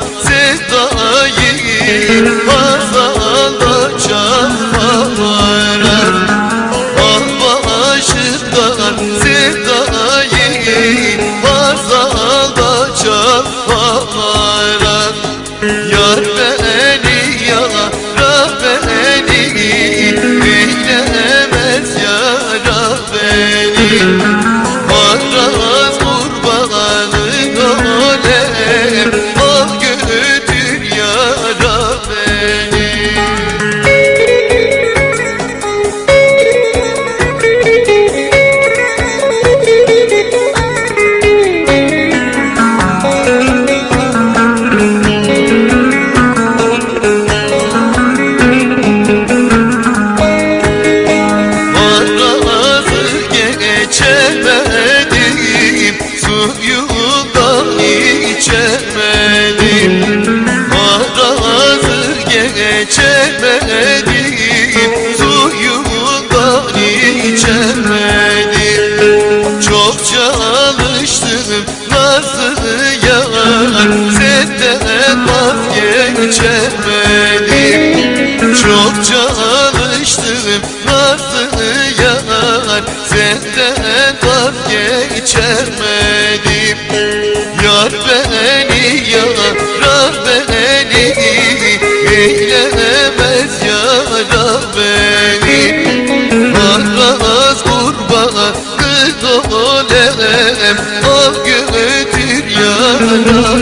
sevdan suyundan içemedim. Marazı geçemedim. Suyundan içemedim. Çok çalıştım nasıl yar. Senden vazgeçemedim Çok çalıştım nasıl Senden vazgeçemedim Yar beni yara beni Eylemez yara beni. Aras kurbanı dolem Al götür yara